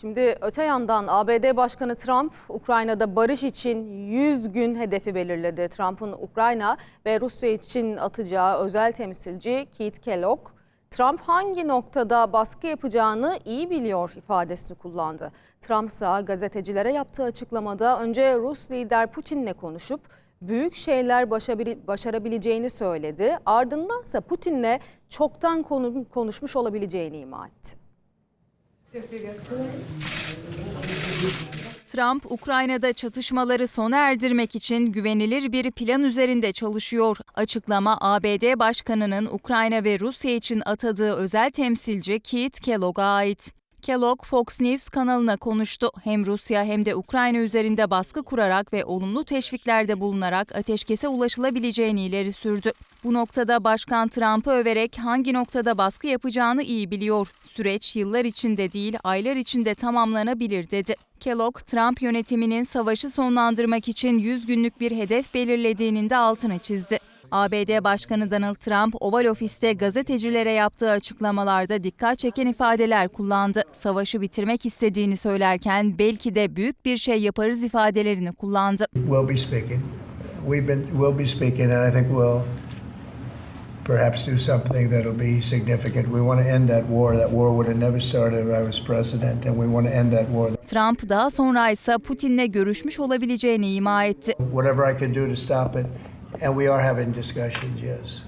Şimdi öte yandan ABD Başkanı Trump Ukrayna'da barış için 100 gün hedefi belirledi. Trump'ın Ukrayna ve Rusya için atacağı özel temsilci Keith Kellogg, Trump hangi noktada baskı yapacağını iyi biliyor ifadesini kullandı. Trump ise gazetecilere yaptığı açıklamada önce Rus lider Putin'le konuşup büyük şeyler başarabileceğini söyledi. Ardındansa Putin'le çoktan konu- konuşmuş olabileceğini ima etti. Trump, Ukrayna'da çatışmaları sona erdirmek için güvenilir bir plan üzerinde çalışıyor. Açıklama ABD Başkanı'nın Ukrayna ve Rusya için atadığı özel temsilci Keith Kellogg'a ait. Kellogg, Fox News kanalına konuştu. Hem Rusya hem de Ukrayna üzerinde baskı kurarak ve olumlu teşviklerde bulunarak ateşkese ulaşılabileceğini ileri sürdü. Bu noktada Başkan Trump'ı överek hangi noktada baskı yapacağını iyi biliyor. Süreç yıllar içinde değil, aylar içinde tamamlanabilir dedi. Kellogg, Trump yönetiminin savaşı sonlandırmak için 100 günlük bir hedef belirlediğinin de altını çizdi. ABD Başkanı Donald Trump, Oval Ofis'te gazetecilere yaptığı açıklamalarda dikkat çeken ifadeler kullandı. Savaşı bitirmek istediğini söylerken belki de büyük bir şey yaparız ifadelerini kullandı. We'll be speaking. We've been, we'll be speaking, and I think we'll perhaps do something that'll be significant. We want to end that war. That war would have never started if I was president, and we want to end that war. Trump daha sonra ise Putin'le görüşmüş olabileceğini ima etti. Whatever I can do to stop it, and we are having discussions, yes.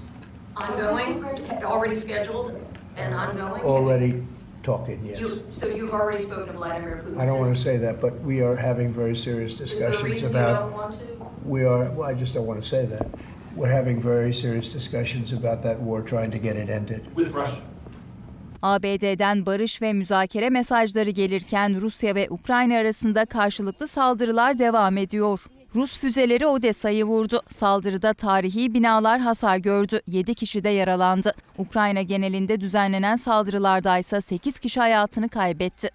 Ongoing, already scheduled and ongoing? Already talking, yes. You, so you've already spoken to Vladimir Putin? I don't want to say that, but we are having very serious Is there a discussions reason you about. don't want to? We are, well, I just don't want to say that. We're having very serious discussions about that war, trying to get it ended. with Russia. ABD'den barış ve müzakere mesajları gelirken Rusya ve Ukrayna arasında karşılıklı saldırılar devam ediyor. Rus füzeleri Odessa'yı vurdu. Saldırıda tarihi binalar hasar gördü. 7 kişi de yaralandı. Ukrayna genelinde düzenlenen saldırılarda ise 8 kişi hayatını kaybetti.